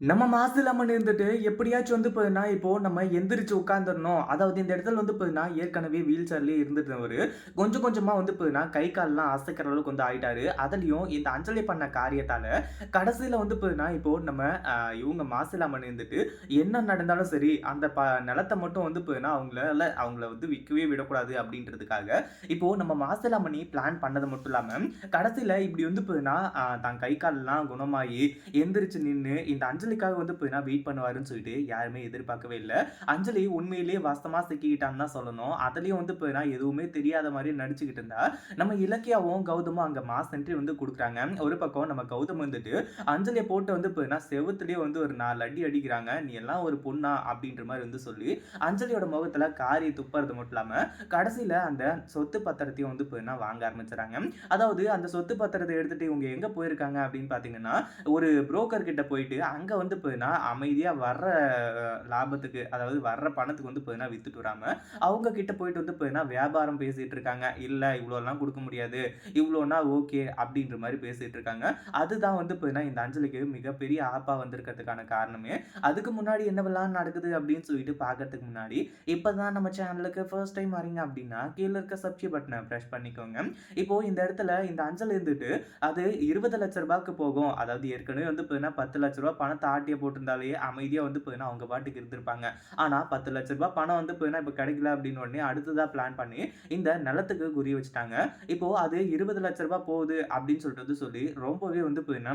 நம்ம மாசு லெமன் இருந்துட்டு எப்படியாச்சும் வந்து பார்த்தீங்கன்னா, இப்போ நம்ம எந்திரிச்சு உட்காந்துடணும் அதாவது இந்த இடத்துல வந்து பார்த்தீங்கன்னா, ஏற்கனவே வீல் சேர்லயே இருந்துட்டவரு, கொஞ்சம் கொஞ்சமா வந்து பார்த்தீங்கன்னா, கை கால்லாம் அசைக்கிற அளவுக்கு வந்து ஆயிட்டாரு. அதுலயும் இந்த அஞ்சலி பண்ண காரியத்தால, கடைசியில வந்து பார்த்தீங்கன்னா, இப்போ நம்ம இவங்க மாசு அம்மன் இருந்துட்டு, என்ன நடந்தாலும் சரி, அந்த ப நிலத்தை மட்டும் வந்து பார்த்தீங்கன்னா, அவங்களால அவங்கள வந்து விற்கவே விடக்கூடாது அப்படின்றதுக்காக, இப்போ நம்ம மாசு லெமனி பிளான் பண்ணது மட்டும் இல்லாம, கடைசியில இப்படி வந்து பார்த்தீங்கன்னா, தான் கை கால்லாம் குணமாயி, எந்திரிச்சு நின்று இந்த அஞ்சலிக்காக வந்து பார்த்தீங்கன்னா, வெயிட் பண்ணுவாருன்னு சொல்லிட்டு யாருமே எதிர்பார்க்கவே இல்லை அஞ்சலி உண்மையிலேயே வாஸ்தமாக சிக்கிக்கிட்டான்னு தான் சொல்லணும். அதுலேயும் வந்து பார்த்தீங்கன்னா, எதுவுமே தெரியாத மாதிரி நடிச்சுக்கிட்டு இருந்தா, நம்ம இலக்கியாவும், கௌதமும் அங்கே மாஸ் என்ட்ரி வந்து கொடுக்குறாங்க ஒரு பக்கம் நம்ம கௌதம் வந்துட்டு, அஞ்சலியை போட்டு வந்து பார்த்தீங்கன்னா, செவத்துலேயே வந்து ஒரு நாலு அடி அடிக்கிறாங்க. "நீ எல்லாம் ஒரு பொண்ணா?" அப்படின்ற மாதிரி வந்து சொல்லி, அஞ்சலியோட முகத்தில் காரி துப்புறது மட்டும் இல்லாமல் கடைசியில் அந்த சொத்து பத்திரத்தையும் வந்து பார்த்தீங்கன்னா, வாங்க ஆரம்பிச்சுறாங்க. அதாவது அந்த சொத்து பத்திரத்தை எடுத்துகிட்டு இவங்க எங்கே போயிருக்காங்க அப்படின்னு பார்த்தீங்கன்னா, ஒரு புரோக்கர் கிட்ட போயிட்டு, அங்கே வந்து போயின்னா அமைதியாக வர்ற லாபத்துக்கு, அதாவது வர்ற பணத்துக்கு வந்து பார்த்தீங்கன்னா, வித்துட்டு வராமல் அவங்க கிட்ட போயிட்டு வந்து போயின்னா வியாபாரம் பேசிட்டு இருக்காங்க. இல்லை இவ்வளோலாம் கொடுக்க முடியாது. இவ்வளோனா ஓகே." அப்படின்ற மாதிரி பேசிட்டு இருக்காங்க. அதுதான் வந்து போயின்னா இந்த அஞ்சலிக்கு மிகப்பெரிய ஆப்பாக வந்திருக்கிறதுக்கான காரணமே. அதுக்கு முன்னாடி என்னவெல்லாம் நடக்குது அப்படின்னு சொல்லிட்டு பார்க்கறதுக்கு முன்னாடி, இப்போ தான் நம்ம சேனலுக்கு ஃபர்ஸ்ட் டைம் வரீங்க அப்படின்னா, கீழே இருக்க சப்ஸ்கிரைப் பட்டனை ப்ரெஷ் பண்ணிக்கோங்க. இப்போ இந்த இடத்துல இந்த அஞ்சல் இருந்துட்டு, அது இருபது லட்ச ரூபாய்க்கு போகும். அதாவது ஏற்கனவே வந்து பார்த்தீங்கன்னா, ரூ. 10,00,000 பணத்த ஆட்டிய போட்டிருந்தாலே அமைதியாக வந்து போயினா அவங்க பாட்டுக்கு இருந்திருப்பாங்க. ஆனால் பத்து லட்ச ரூபாய் பணம் வந்து போயினா இப்போ கிடைக்கல அப்படின்னு உடனே அடுத்ததாக பிளான் பண்ணி, இந்த நிலத்துக்கு குறி வச்சுட்டாங்க. இப்போது அது இருபது லட்ச ரூபாய் போகுது அப்படின்னு சொல்லிட்டு சொல்லி, ரொம்பவே வந்து போயினா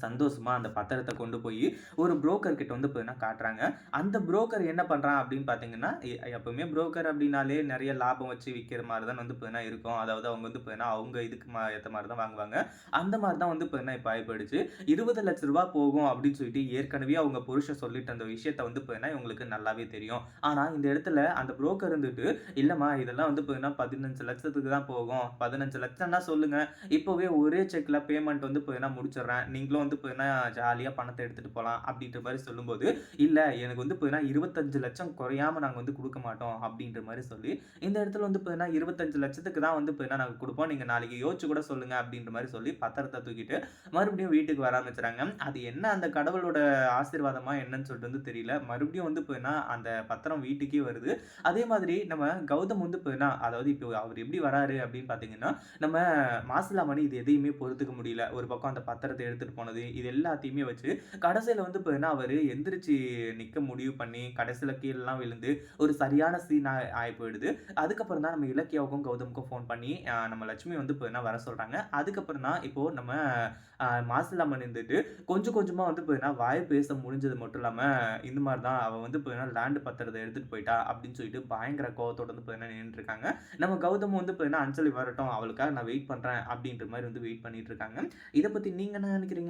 சந்தோஷமாக அந்த பத்திரத்தை கொண்டு போய் ஒரு புரோக்கர் கிட்ட வந்து பார்த்தீங்கன்னா காட்டுறாங்க. அந்த புரோக்கர் என்ன பண்ணுறான் அப்படின்னு பார்த்தீங்கன்னா, எ எப்பவுமே புரோக்கர் அப்படின்னாலே நிறைய லாபம் வச்சு விற்கிற மாதிரி தான் வந்து பார்த்தீங்கன்னா இருக்கும். அதாவது அவங்க வந்து பார்த்தீங்கன்னா, அவங்க இதுக்கு மா ஏற்ற மாதிரி தான் வாங்குவாங்க. அந்த மாதிரி தான் வந்து பார்த்தீங்கன்னா, இப்போ ஆயி போயிடுச்சு. ரூ. 20,00,000 போகும் அப்படின்னு சொல்லிட்டு ஏற்கனவே அவங்க புருஷன் சொல்லிட்டு அந்த விஷயத்த வந்து பார்த்தீங்கன்னா, இவங்களுக்கு நல்லாவே தெரியும். ஆனால் இந்த இடத்துல அந்த புரோக்கர் இருந்துட்டு, இல்லைம்மா இதெல்லாம் வந்து பார்த்தீங்கன்னா, 15,00,000க்கு தான் போகும். பதினஞ்சு லட்சம்னா சொல்லுங்கள் இப்போவே ஒரே செக்கில் பேமெண்ட் வந்து பார்த்தீங்கன்னா முடிச்சிடுறேன் நீங்களும் வந்து பார்த்தீங்கன்னா, ஜாலியாக பணத்தை எடுத்துகிட்டு போகலாம் அப்படின்ற மாதிரி சொல்லும்போது, இல்லை எனக்கு வந்து பார்த்தீங்கன்னா, 25,00,000 குறையாம நாங்கள் வந்து கொடுக்க மாட்டோம்." அப்படின்ற மாதிரி சொல்லி, இந்த இடத்துல வந்து பார்த்தீங்கன்னா, 25,00,000க்கு தான் வந்து பார்த்தீங்கன்னா, நாங்கள் கொடுப்போம் நீங்கள் நாளைக்கு யோசிச்சு கூட சொல்லுங்கள் அப்படின்ற மாதிரி சொல்லி, பத்திரத்தை தூக்கிட்டு மறுபடியும் வீட்டுக்கு வர ஆரம்பிச்சுறாங்க. அது என்ன அந்த கடவுளோட ஆசீர்வாதமா என்னன்னு சொல்லிட்டு வந்து தெரியல. மறுபடியும் வந்து பார்த்தீங்கன்னா, அந்த பத்திரம் வீட்டுக்கே வருது. அதே மாதிரி நம்ம கௌதம் வந்து பார்த்தீங்கன்னா, அதாவது இப்போ அவர் எப்படி வராரு அப்படின்னு பார்த்தீங்கன்னா, நம்ம மாசிலாமணி இது எதையுமே பொறுத்துக்க முடியல. ஒரு பக்கம் அந்த பத்திரத்தை எடுத்துகிட்டு போனது, இது எல்லாத்தையுமே வச்சு, கடைசியில் வந்து பார்த்தீங்கன்னா, அவர் எந்திரிச்சு நிற்க முடிவு பண்ணி, கடைசியில் கீழலாம் விழுந்து, ஒரு சரியான சீன் ஆகி போயிடுது. அதுக்கப்புறம் தான் நம்ம இலக்கியாவுக்கும், கௌதமுக்கும் ஃபோன் பண்ணி, நம்ம லட்சுமி வந்து பார்த்தீங்கன்னா வர சொல்கிறாங்க அதுக்கப்புறம் தான் இப்போது நம்ம அ மாசிலாமணி இருந்துட்டு, கொஞ்சம் கொஞ்சமாக வந்து பார்த்தீங்கன்னா, வாய் பேச முடிஞ்சது மட்டும் இல்லாமல் இந்த மாதிரி தான் அவள் வந்து பார்த்தீங்கன்னா, லேண்டு பத்திரத்தை எடுத்துகிட்டு போயிட்டா அப்படின்னு சொல்லிட்டு பயங்கர கோவத்தோடு வந்து பார்த்தீங்கன்னா நின்றுருக்காங்க நம்ம கௌதம் வந்து பார்த்தீங்கன்னா, அஞ்சலி வரட்டும். அவளுக்காக நான் வெயிட் பண்ணுறேன் அப்படின்ற மாதிரி வந்து வெயிட் பண்ணிட்டு இருக்காங்க. இதை பற்றி நீங்கள் என்ன நினைக்கிறீங்க